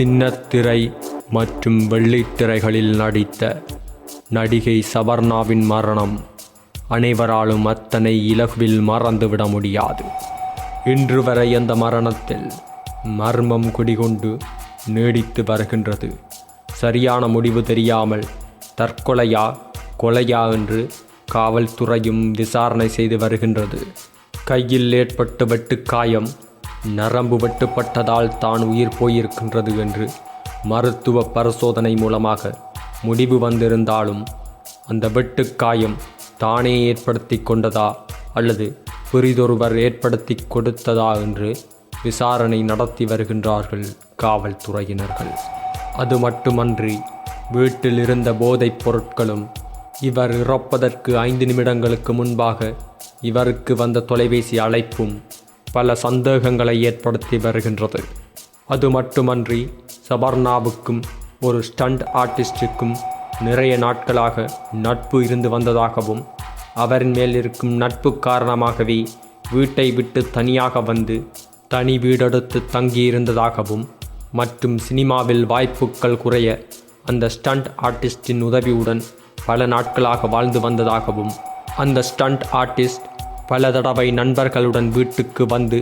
சின்னத்திரை மற்றும் வெள்ளித்திரைகளில் நடித்த நடிகை சபர்ணாவின் மரணம் அனைவராலும் அத்தனை இலகுவில் மறந்துவிட முடியாது. இன்று வரை அந்த மரணத்தில் மர்மம் குடிகொண்டு நீடித்து வருகின்றது. சரியான முடிவு தெரியாமல் தற்கொலையா கொலையா என்று காவல்துறையும் விசாரணை செய்து வருகின்றது. கையில் ஏற்பட்ட வெட்டுக்காயம் நரம்பு வெட்டுப்பட்டதால் தான் உயிர் போயிருக்கின்றது என்று மருத்துவ பரிசோதனை மூலமாக முடிவு வந்திருந்தாலும் அந்த வெட்டுக்காயம் தானே ஏற்படுத்தி கொண்டதா அல்லது பிறிதொருவர் ஏற்படுத்தி கொடுத்ததா என்று விசாரணை நடத்தி வருகின்றார்கள் காவல்துறையினர்கள். அது மட்டுமன்றி வீட்டில் இருந்த போதைப் பொருட்களும் இவர் இறப்பதற்கு ஐந்து நிமிடங்களுக்கு முன்பாக இவருக்கு வந்த தொலைபேசி அழைப்பும் பல சந்தேகங்களை ஏற்படுத்தி வருகின்றது. அது மட்டுமன்றி சபர்ணாவுக்கும் ஒரு ஸ்டண்ட் ஆர்டிஸ்டுக்கும் நிறைய நாட்களாக நட்பு இருந்து வந்ததாகவும் அவரின் மேல் இருக்கும் நட்பு காரணமாகவே வீட்டை விட்டு தனியாக வந்து தனி வீடெடுத்து தங்கியிருந்ததாகவும் மற்றும் சினிமாவில் வாய்ப்புகள் குறைய அந்த ஸ்டண்ட் ஆர்டிஸ்டின் உதவியுடன் பல நாட்களாக வாழ்ந்து வந்ததாகவும் அந்த ஸ்டண்ட் ஆர்டிஸ்ட் பல தடவை நண்பர்களுடன் வீட்டுக்கு வந்து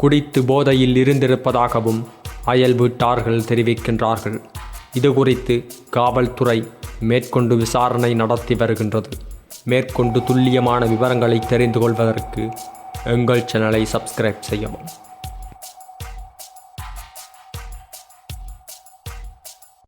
குடித்து போதையில் இருந்திருப்பதாகவும் அயல் வீட்டார்கள் தெரிவிக்கின்றார்கள். இது குறித்து காவல்துறை மேற்கொண்டு விசாரணை நடத்தி வருகின்றது. மேற்கொண்டு துல்லியமான விவரங்களை தெரிந்து கொள்வதற்கு எங்கள் சேனலை சப்ஸ்கிரைப் செய்யவும்.